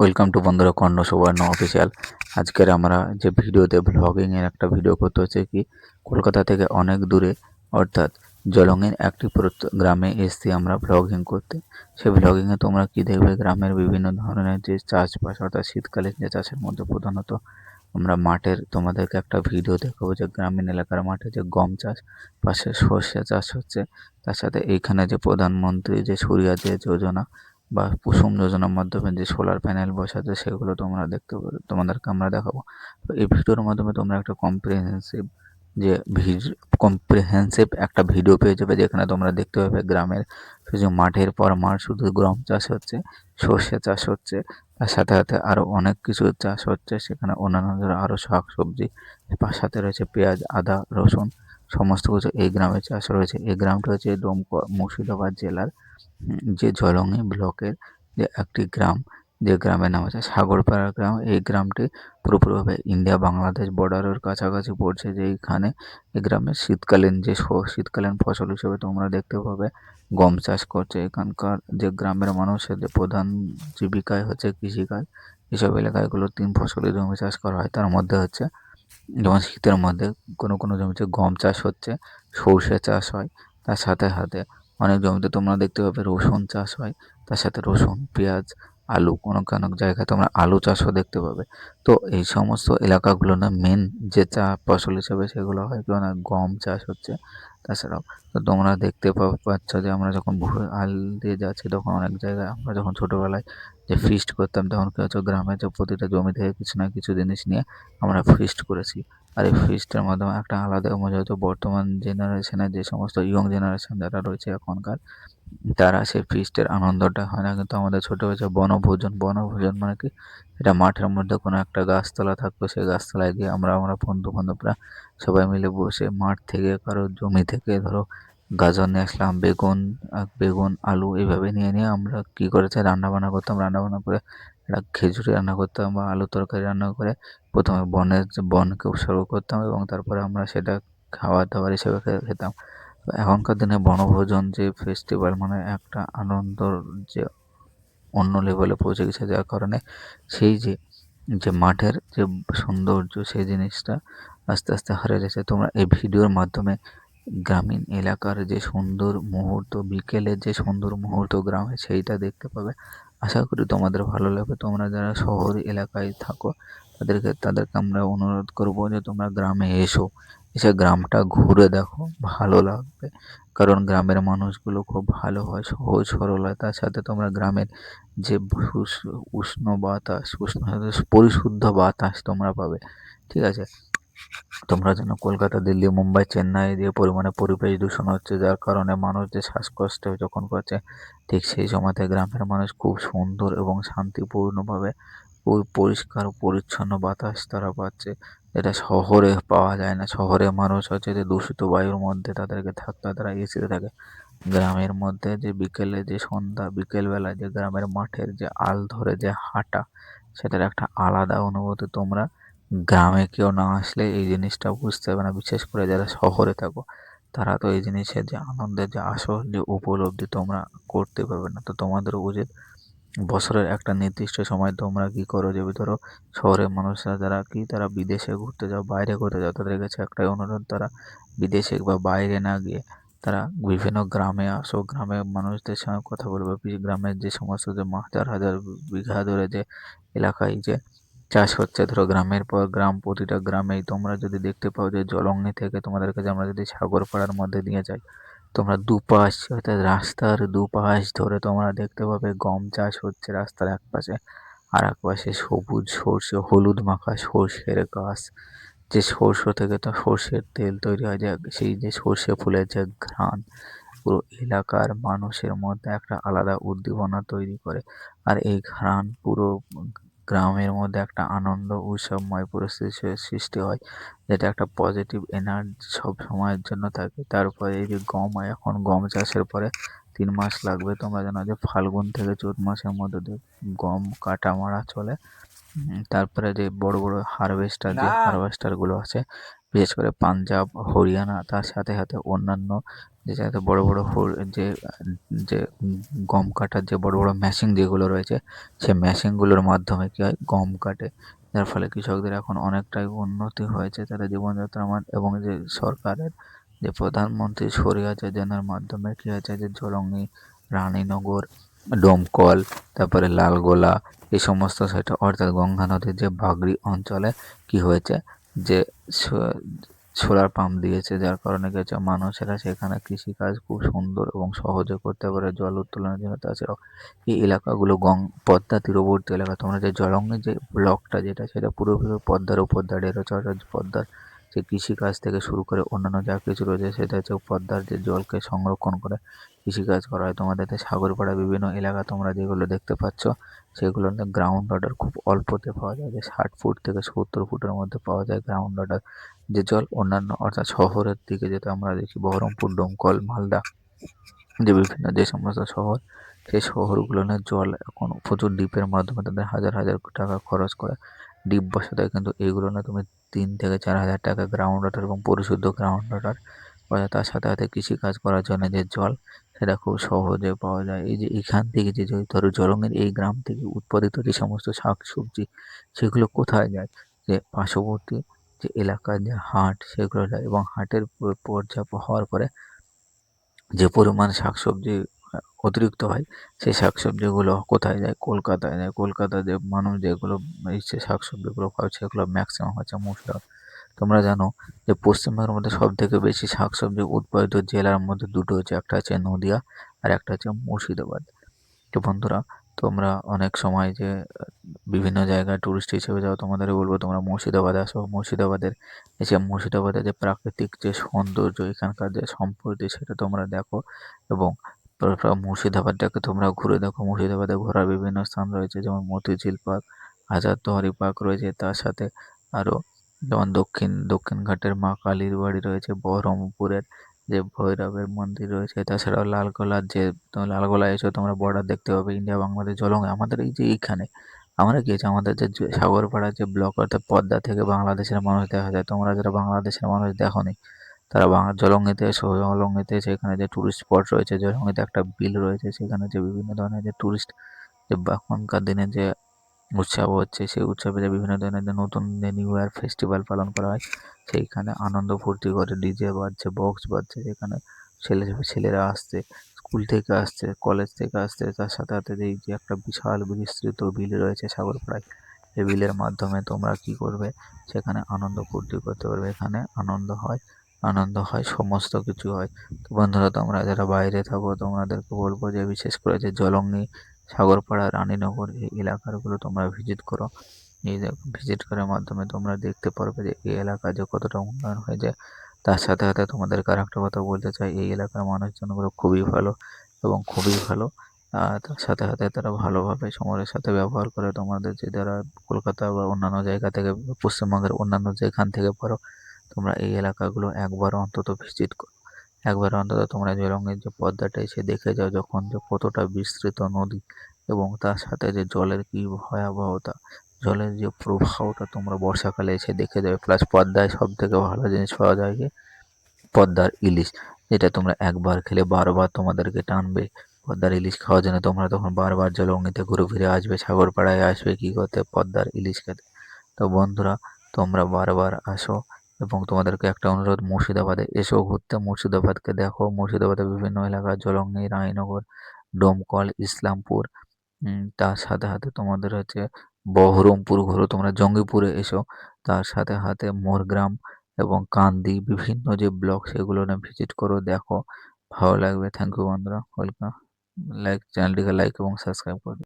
Welcome to বন্ধুরা কর্ণ সুবর্ণ official আজকের আমরা যে ভিডিওতে ব্লগিংয়ের একটা ভিডিও করতে হচ্ছে কি, কলকাতা থেকে অনেক দূরে, অর্থাৎ জলংয়ের একটি গ্রামে এসছি আমরা ব্লগিং করতে। সেই ব্লগিংয়ে তোমরা কি দেখবে? গ্রামের বিভিন্ন ধরনের যে চাষবাস, অর্থাৎ শীতকালীন যে চাষের মধ্যে প্রধানত আমরা মাঠের, তোমাদেরকে একটা ভিডিও দেখাবো যে গ্রামীণ এলাকার মাঠে যে গম চাষ পাশে সর্ষে চাষ হচ্ছে। তার সাথে এইখানে যে প্রধানমন্ত্রী যে সূর্যা যে যোজনা বা কুসুম যোজনার মাধ্যমে যে সোলার প্যানেল বসাচ্ছে সেগুলো তোমরা দেখতে পাবে তোমাদেরকে আমরা দেখাবো। তো এই ভিডিওর মাধ্যমে তোমরা একটা কম্প্রিহেন্সিভ যে কম্প্রিহেন্সিভ একটা ভিডিও পেয়ে যাবে, যেখানে তোমরা দেখতে পাবে গ্রামের শুধু মাঠের পর মাঠ, শুধু গম চাষ হচ্ছে, সর্ষে চাষ হচ্ছে, তার সাথে সাথে আরও অনেক কিছু চাষ হচ্ছে। সেখানে অন্যান্য আরও শাক সবজি তার সাথে রয়েছে পেঁয়াজ, আদা, রসুন সমস্ত কিছু এই গ্রামে চাষ রয়েছে। এই গ্রামটা হচ্ছে ডোমকল মুর্শিদাবাদ জেলার যে জলঙ্গি ব্লকের যে একটি গ্রাম, যে গ্রামের নাম আছে সাগরপাড়া গ্রাম। এই গ্রামটি পুরোপুরিভাবে ইন্ডিয়া বাংলাদেশ বর্ডারের কাছাকাছি পড়ছে, যেইখানে এই গ্রামে শীতকালীন যে শীতকালীন ফসল হিসেবে তোমরা দেখতে পাবে, গম চাষ করছে। এখানকার যে গ্রামের মানুষের যে প্রধান জীবিকায় হচ্ছে কৃষিকাজ। এসব এলাকাগুলো তিন ফসলি জমি চাষ করা হয়। তার মধ্যে হচ্ছে যেমন শীতের মধ্যে কোনো কোনো জমিতে গম চাষ হচ্ছে, সর্ষে চাষ হয়, তার সাথে সাথে অনেক জমিতে তোমরা দেখতে পাবে রসুন চাষ হয়, তার সাথে রসুন, পেঁয়াজ, আলু কোনো কোনো জায়গায় তোমরা আলু চাষও দেখতে পাবে। তো এই সমস্ত এলাকাগুলো না মেন যে চা ফসল হিসাবে সেগুলো হয়, কেননা গম চাষ হচ্ছে। তাছাড়াও তো তোমরা দেখতে পাচ্ছ যে আমরা যখন আল দিয়ে যাচ্ছি তখন অনেক জায়গায় আমরা যখন ছোটোবেলায় যে ফিস্ট করতাম তখন কী হচ্ছে গ্রামে যে প্রতিটা জমি থেকে কিছু না কিছু জিনিস নিয়ে আমরা ফিস্ট করেছি। আর এই ফিস্টের মাধ্যমে একটা আলাদা মজা হতো। বর্তমান জেনারেশনের যে সমস্ত ইয়ং জেনারেশন যারা রয়েছে এখনকার তারা সেই ফিস্টের আনন্দটা হয় না, কিন্তু আমাদের ছোটো হয়েছে বনভোজন। বনভোজন মানে কি? এটা মাঠের মধ্যে কোনো একটা গাছতলা থাকতো সেই গাছতলায় গিয়ে আমরা আমরা বন্ধু বান্ধবরা সবাই মিলে বসে মাঠ থেকে, কারও জমি থেকে, ধরো গাজর নিয়ে আসলাম, বেগুন বেগুন, আলু, এইভাবে নিয়ে নিয়ে আমরা কী করেছে রান্না বান্না করতাম রান্না বান্না করে একটা খিচুড়ি রান্না করতাম বা আলু তরকারি রান্না করে প্রথমে বনের বনকে উৎসর্গ করতাম এবং তারপরে আমরা সেটা খাবার দাবার হিসেবে খেতাম। এখনকার দিনে বনভোজন যে ফেস্টিভ্যাল মানে একটা আনন্দর যে অন্য লেভেলে পৌঁছে গেছে, যার কারণে সেই যে যে মাঠের যে সৌন্দর্য, সেই জিনিসটা আস্তে আস্তে হারিয়ে যাচ্ছে তোমরা এই ভিডিওর মাধ্যমে গ্রামীণ এলাকার যে সুন্দর মুহূর্ত, বিকেলে যে সুন্দর মুহূর্ত গ্রামে সেইটা দেখতে পাবে। আশা করি তোমাদের ভালো লাগবে। তোমরা যারা শহর এলাকায় থাকো, তাদেরকে তাদেরকে আমরা অনুরোধ করব যে তোমরা গ্রামে এসো। এসে গ্রামটা ঘুরে দেখো, ভালো লাগবে। কারণ গ্রামের মানুষগুলো খুব ভালো হয়, সহজ সরল হয়। তার সাথে তোমরা গ্রামের যে উষ্ণ বাতাস, উষ্ণ পরিশুদ্ধ বাতাস তোমরা পাবে। ঠিক আছে? তোমরা যেন কলকাতা, দিল্লি, মুম্বাই, চেন্নাই যে পরিমাণে পরিবেশ দূষণ হচ্ছে, যার কারণে মানুষ যে শ্বাসকষ্ট যখন করছে, ঠিক সেই সময়তে গ্রামের মানুষ খুব সুন্দর এবং শান্তিপূর্ণভাবে পরিষ্কার, পরিচ্ছন্ন বাতাস তারা পাচ্ছে। যেটা শহরে পাওয়া যায় না। শহরে মানুষ হচ্ছে যে দূষিত বায়ুর মধ্যে তাদেরকে থাকতে হয়, তারা এসিতে থাকে। গ্রামের মধ্যে যে বিকেলে যে সন্ধ্যা বিকেলবেলা যে গ্রামের মাঠের যে আল ধরে যে হাঁটা সেটার একটা আলাদা অনুভূতি। তোমরা গ্রামে কেউ না আসলে এই জিনিসটা বুঝতে পারবে না। বিশেষ করে যারা শহরে থাকো তারা তো এই জিনিসের যে আনন্দের যে আসল যে উপলব্ধি তোমরা করতে পারবে না। তো তোমাদের উচিত বছরের একটা নির্দিষ্ট সময় তোমরা কি করো যে ধরো শহরের মানুষরা যারা কি তারা বিদেশে ঘুরতে যাও, বাইরে ঘুরতে যাও, তাদের কাছে একটাই অনুরোধ, তারা বিদেশে বা বাইরে না গিয়ে তারা বিভিন্ন গ্রামে আসো গ্রামের মানুষদের সঙ্গে কথা বলবে। গ্রামের যে সমস্ত যে হাজার হাজার বিঘা ধরে যে এলাকায় যে চাষ হচ্ছে, ধরো গ্রামের পর গ্রাম, প্রতিটা গ্রামেই তোমরা যদি দেখতে পাও যে জলঙ্গি থেকে তোমাদের কাছে আমরা যদি সাগরপাড়ার মধ্যে দিয়ে যাই তোমরা দুপাশ, অর্থাৎ রাস্তার দুপাশ ধরে তোমরা দেখতে পাবে গম চাষ হচ্ছে রাস্তার এক পাশে আর এক পাশে সবুজ সর্ষে, হলুদ মাখা সর্ষের গাছ। যে সর্ষে থেকে তো সর্ষের তেল তৈরি হয়, যে সেই যে সর্ষে ফুলের যে ঘ্রাণ, পুরো এলাকার মানুষের মধ্যে একটা আলাদা উদ্দীপনা তৈরি করে। আর এই ঘ্রাণ পুরো গ্রামের মধ্যে একটা আনন্দ উৎসবময় পরিস্থিতির সৃষ্টি হয় যেটা একটা পজিটিভ এনার্জি সব সময়ের জন্য থাকে। তারপরে এই যে গম হয় এখন গম চাষের পরে তিন মাস লাগবে তোমরা জানো যে ফাল্গুন থেকে চৈত মাসের মধ্যে দিয়ে গম কাটা মারা চলে। তারপরে যে বড় বড় হারভেস্টার যে হারভেস্টারগুলো আছে বিশেষ করে পাঞ্জাব হরিয়ানা তার সাথে সাথে অন্যান্য যে যাতে বড় বড় হোল, যে যে গম কাটার যে বড় বড় মেশিন যেগুলো রয়েছে, সে মেশিনগুলোর মাধ্যমে কী হয়? গম কাটে। যার ফলে কৃষকদের এখন অনেকটাই উন্নতি হয়েছে তাদের জীবনযাত্রার মান এবং যে সরকারের যে প্রধানমন্ত্রী সরিয়া যোজনার মাধ্যমে কী হয়েছে? যে জলঙ্গি, রানীনগর, ডোমকল, তারপরে লালগোলা, এই সমস্ত সেটা অর্থাৎ গঙ্গা নদীর যে বাগড়ি অঞ্চলে কি হয়েছে? যে সোলার পাম্প দিয়েছে, যার কারণে কি হচ্ছে মানুষেরা সেখানে কৃষিকাজ খুব সুন্দর এবং সহজে করতে পারে জল উত্তোলনের জন্য। তাছাড়াও এই এলাকাগুলো গং, পদ্মা তীরবর্তী এলাকা। তোমরা যে জলঙ্গের যে ব্লকটা যেটা, সেটা পুরোপুরি পদ্মার উপর দাঁড়িয়ে রয়েছে, অর্থাৎ পদ্মার যে কৃষিকাজ থেকে শুরু করে অন্যান্য যা কিছু রয়েছে, সেটা হচ্ছে পদ্মার যে জলকে সংরক্ষণ করে কৃষিকাজ করা হয়। তোমাদের সাগরপাড়া বিভিন্ন এলাকা তোমরা যেগুলো দেখতে পাচ্ছ সেগুলো গ্রাউন্ড ওয়াটার খুব অল্পতে পাওয়া যায়। যে ষাট ফুট থেকে সত্তর ফুটের মধ্যে পাওয়া যায় গ্রাউন্ড ওয়াটার যে জল। অন্যান্য অর্থাৎ শহরের দিকে যেটা আমরা দেখি, বহরমপুর ডোমকল মালদা, যে বিভিন্ন যে সমস্ত শহর, সেই শহরগুলোর জল এখন প্রচুর ডিপের মাধ্যমে তাদের হাজার হাজার টাকা খরচ করে। ডিপ বসাতে কিন্তু এইগুলো না তুমি তিন থেকে চার হাজার টাকা গ্রাউন্ড ওয়াটার এবং পরিশুদ্ধ গ্রাউন্ড ওয়াটার অর্থাৎ তার সাথে সাথে কৃষিকাজ করার জন্য যে জল, সেটা খুব সহজে পাওয়া যায়। এই যে এখান থেকে যে ধরো জলঙ্গের এই গ্রাম থেকে উৎপাদিত যে সমস্ত শাক সবজি, সেগুলো কোথায় যায়? যে পার্শ্ববর্তী যে এলাকার যে হাট, সেগুলো যায় এবং হাটের পর্যাপ্ত হওয়ার পরে যে পরিমাণ শাকসবজি অতিরিক্ত হয়, সেই শাকসবজিগুলো কোথায় যায়? কলকাতায় যায়। কলকাতায় যে মানুষ যেগুলো ইচ্ছে শাকসবজিগুলো খায় সেগুলো ম্যাক্সিমাম হচ্ছে মুর্শিদাবাদ তোমরা জানো যে পশ্চিমবঙ্গের মধ্যে সব থেকে বেশি শাকসবজি উৎপাদিত জেলার মধ্যে দুটো হচ্ছে, একটা হচ্ছে নদিয়া আর একটা হচ্ছে মুর্শিদাবাদ। তো বন্ধুরা, তোমরা অনেক সময় যে, বিভিন্ন জায়গায় টুরিস্ট হিসেবে যাও তোমাদের বলব তোমরা মুর্শিদাবাদে আসো। মুর্শিদাবাদের এসে মুর্শিদাবাদের যে প্রাকৃতিক যে সৌন্দর্য, এখানকার যে সম্পত্তি, সেটা তোমরা দেখো এবং মুর্শিদাবাদটাকে তোমরা ঘুরে দেখো। মুর্শিদাবাদে ঘোরার বিভিন্ন স্থান রয়েছে, যেমন মতিঝিল পার্ক, হাজারদুয়ারি পার্ক রয়েছে তার সাথে আরও যেমন দক্ষিণ দক্ষিণ ঘাটের মা কালীর বাড়ি রয়েছে, বহরমপুরের যে ভৈরবের মন্দির রয়েছে, তাছাড়াও লালগোলার যে লালগোলা এসে তোমরা বর্ডার দেখতে পাবে, ইন্ডিয়া বাংলাদেশ জলঙ্গে আমাদের এই যে এইখানে, আমরা আছে আমাদের যে সাগরপাড়া যে ব্লক অর্থাৎ পদ্মা থেকে বাংলাদেশের মানুষ দেখা যায়, তোমরা যারা বাংলাদেশের মানুষ দেখো নি তারা বাংলা জলঙ্গিতে এসো জলঙ্গিতে এসে এখানে যে টুরিস্ট স্পট রয়েছে, জলঙ্গিতে একটা বিল রয়েছে, সেখানে যে বিভিন্ন ধরনের যে টুরিস্ট যে এখনকার দিনে যে উৎসব হচ্ছে, সেই উৎসবে যে বিভিন্ন ধরনের যে নতুন যে নিউ ইয়ার ফেস্টিভ্যাল পালন করা হয়, সেইখানে আনন্দ ফুর্তি করে ডিজে বাজছে বক্স বাজছে, সেখানে ছেলে, ছেলেরা আসছে স্কুল থেকে আসছে কলেজ থেকে আসছে, তার সাথে সাথে এই যে একটা বিশাল বিস্তৃত বিল রয়েছে সাগরপাড়ায়, এই বিলের মাধ্যমে তোমরা কি করবে? সেখানে আনন্দ ফুর্তি করতে পারবে, এখানে আনন্দ হয়। আনন্দ হয়, সমস্ত কিছু হয়। তো বন্ধুরা, তোমরা যারা বাইরে থাকো, তোমাদেরকে বলব যে, বিশেষ করে যে জলঙ্গি সাগরপাড়া, রানীনগর এই এলাকাগুলো তোমরা ভিজিট করো। এই ভিজিট করার মাধ্যমে তোমরা দেখতে পারবে যে, এই এলাকা যে কতটা উন্নয়ন হয়ে যায় তার সাথে সাথে তোমাদেরকে আর একটা কথা বলতে চাই, এই এলাকার মানুষজনগুলো খুবই ভালো এবং খুবই ভালো। তার সাথে সাথে তারা ভালোভাবে সময়ের সাথে ব্যবহার করে তোমাদের যে যারা কলকাতা বা অন্যান্য জায়গা থেকে, পশ্চিমবঙ্গের অন্যান্য যেখান থেকে পড়ো তোমরা এই এলাকাগুলো একবার অন্তত ভিজিট করো। একবার অন্তত তোমরা জলঙ্গের যে পদ্মাটা এসে দেখে যাও যখন যে কতটা বিস্তৃত নদী এবং তার সাথে যে জলের কী ভয়াবহতা, জলের যে প্রবাহটা তোমরা বর্ষাকালে এসে দেখে যাবে। প্লাস পদ্মায় সব থেকে ভালো জিনিস পাওয়া যায় যে পদ্মার ইলিশ। যেটা তোমরা একবার খেলে, বারবার তোমাদেরকে টানবে। পদ্মার ইলিশ খাওয়ার জন্য তোমরা তখন বারবার জলঙ্গিতে ঘুরে ফিরে আসবে, সাগরপাড়ায় আসবে, কী করতে? পদ্মার ইলিশ খেতে। তো বন্ধুরা, তোমরা বারবার আসো। এবং তোমাদেরকে একটা অনুরোধ, মুর্শিদাবাদে এসো ঘুরতে। মুর্শিদাবাদকে দেখো, মুর্শিদাবাদে বিভিন্ন এলাকা, জলঙ্গি, রায়নগর, ডোমকল, ইসলামপুর তার সাথে সাথে তোমাদের হচ্ছে বহরমপুর ঘোরো। তোমরা জঙ্গিপুরে এসো, তার সাথে সাথে মোরগ্রাম এবং কান্দি, বিভিন্ন যে ব্লক সেগুলো না ভিজিট করো, দেখো। ভালো লাগবে। থ্যাংক ইউ বন্ধুরা। ওয়েলকাম। লাইক, চ্যানেলটিকে লাইক এবং সাবস্ক্রাইব করে